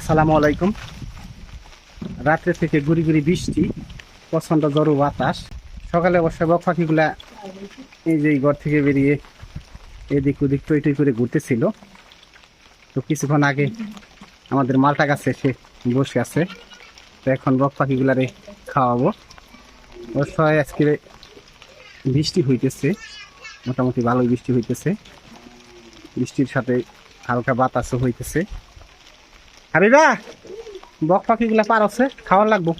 আসসালামু আলাইকুম। রাত্রে থেকে গুড়ি গুড়ি বৃষ্টি, প্রচণ্ড জড়ো বাতাস। সকালে অবশ্যই বক পাখিগুলা এই যে ঘর থেকে বেরিয়ে এদিক ওদিক টই টই করে ঘুরতেছিল। তো কিছুক্ষণ আগে আমাদের মালটা গাছে এসে বসে আছে। তো এখন বক পাখিগুলারে খাওয়াবো। অবশ্যই আজকে বৃষ্টি হইতেছে, মোটামুটি ভালোই বৃষ্টি হইতেছে। বৃষ্টির সাথে হালকা বাতাসও হইতেছে। হাবিবা বক পাখিগুলা পার আছে, খাওয়ার লাগবো।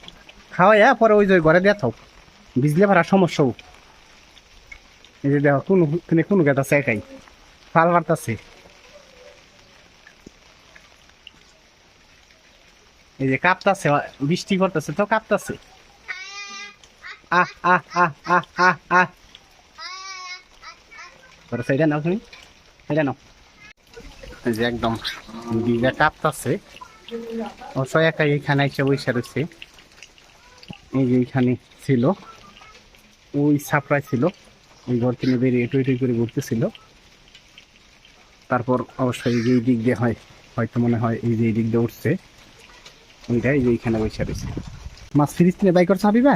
খাওয়াইয়া পরে ওই যে ঘরে দিয়ে থাও। ভিজলে ভাড়া সমস্যা হোক এই যে দেখো, কোনো কোনো গেট আছে একাই। ফাল মারতাছে। এই যে কাঁপতাছে, বৃষ্টি করতেছে তো, কাঁপতাছে। আহ আহ আহ আহ আহ আহ। সেইটা নাও একদম দিঘা কাঁপতাছে। অবশ্যই একা এইখানে এসে বসে রয়েছে। এই যে এইখানে ছিল ওই ছাপড়ায় ছিল ওই ঘর থেকে বেরিয়ে টুই টুই করে ঘুরতেছিল। তারপর অবশ্যই এই যে এই দিক দিয়ে হয় হয়তো মনে হয় এই যে এই দিক দিয়ে উঠছে ওইটা এই যে এইখানে বসে রয়েছে। মাছ ফ্রিজ থেকে বাই করছ হাবিবা?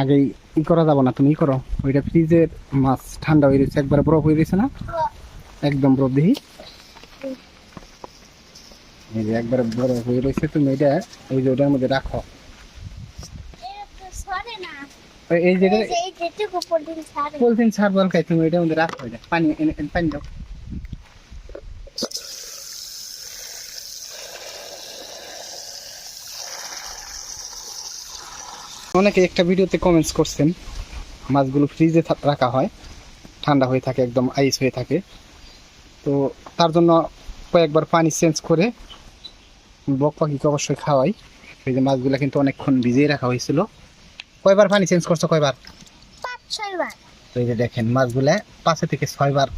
আগে ই করা যাব না তুমি ই করো। ওইটা ফ্রিজের মাছ ঠান্ডা হয়ে রয়েছে একবার বরফ হয়ে রয়েছে না? একদম বরফ দেখি এই যে একবার বরফ হয়ে রয়েছে তুমি এটা ওই যে ওটার মধ্যে রাখো। এই যে পলিথিন ছাড়বো তুমি এটার মধ্যে রাখো এটা। পানি পানি দাও। অনেকে একটা ভিডিওতে কমেন্টস করছেন মাছগুলো ফ্রিজে রাখা হয় ঠান্ডা হয়ে থাকে একদম আইস হয়ে থাকে। তো তার জন্য কয়েকবার পানি চেঞ্জ করে বক পাখিকে অবশ্যই খাওয়াই। এই যে মাছগুলো কিন্তু অনেকক্ষণ ভিজিয়ে রাখা হয়েছিল। কয়বার পানি চেঞ্জ করছ কয়বার? তো এই যে দেখেন মাছগুলা পাঁচে থেকে ছয়বার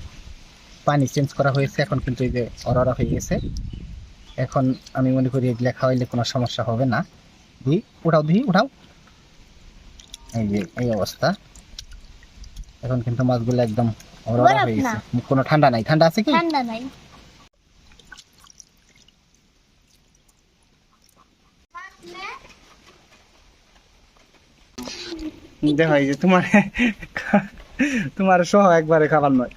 পানি চেঞ্জ করা হয়েছে। এখন কিন্তু এই যে অররা হয়ে গেছে। এখন আমি মনে করি এগুলা খাওয়াইলে কোনো সমস্যা হবে না। দি উঠাও দি উঠাও। এই যে এই অবস্থা। এখন কিন্তু মাছগুলো একদম অররা হয়ে গেছে। কোনো ঠান্ডা নাই। ঠান্ডা আছে কি? ঠান্ডা নাই। দেখো এই যে তোমার তোমার সহ একবারে খাবার নয়।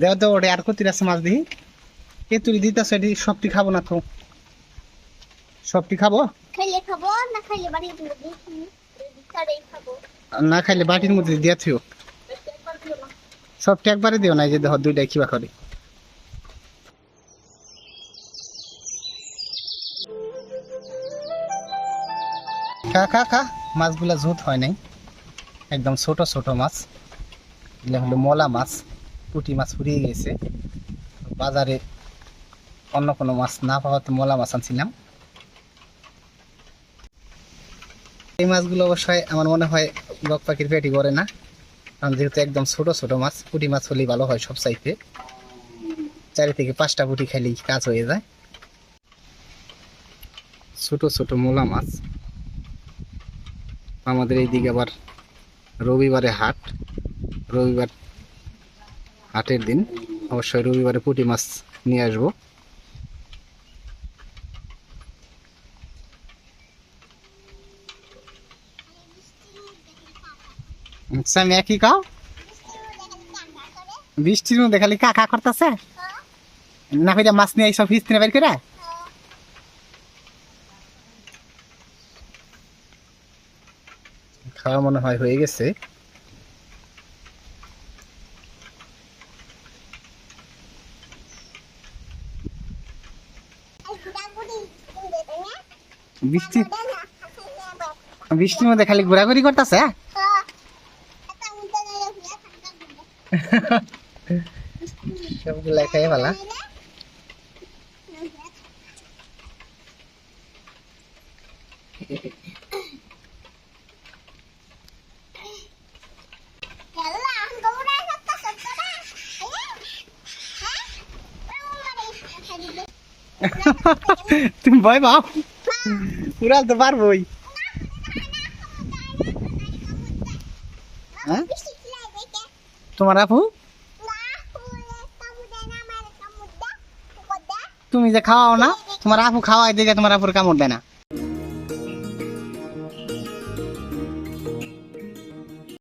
দেও তো ওটা আর কতির আছে মাছ দিই কে তুই দিতেছ এটি সবটি খাব না তো? সবটি খাব? খাইলে বাড়ির না খাইলে বাটির মধ্যে দিয়া থিও সবটি একবারে দিও না এই যে দেখো দুইটাই কিবা করে। খা খা খা। মাছগুলা জুত হয় নাই। একদম ছোট ছোট মাছ। এগুলো হলো মলা মাছ, পুটি মাছ ফুরিয়ে গেছে। বাজারে অন্য কোনো মাছ না পাওয়াতে মলা মাছ আনছিলাম। এই মাছগুলো অবশ্যই আমার মনে হয় বক পাখির পেটি করে না। কারণ যেহেতু একদম ছোট ছোট মাছ, পুটি মাছ হলেই ভালো হয় সব চাইতে চারি থেকে পাঁচটা পুঁটি খাইলেই কাজ হয়ে যায়। ছোট ছোট মোলা মাছ। আমাদের এইদিকে আবার রবিবারে হাট। রবিবার হাটের দিন। অবশ্যই রবিবারে পুঁটি মাছ নিয়ে আসব। আচ্ছা একই খাও বৃষ্টির মধ্যে খালি কাকা করতেছে? না কইরা মাছ নিয়ে এইসব ফিস বের করে? খাওয়া মনে হয় হয়ে গেছে। বৃষ্টি বৃষ্টির মধ্যে খালি ঘোরাঘুরি করতেছে? সবগুলা খাই ভালা তুমি ভয় পাও উড়াল তো পারবই তোমার আপু তুমি যে খাওয়াও না তোমার আপু খাওয়াই দেখে তোমার আপুর কামড় দেয় না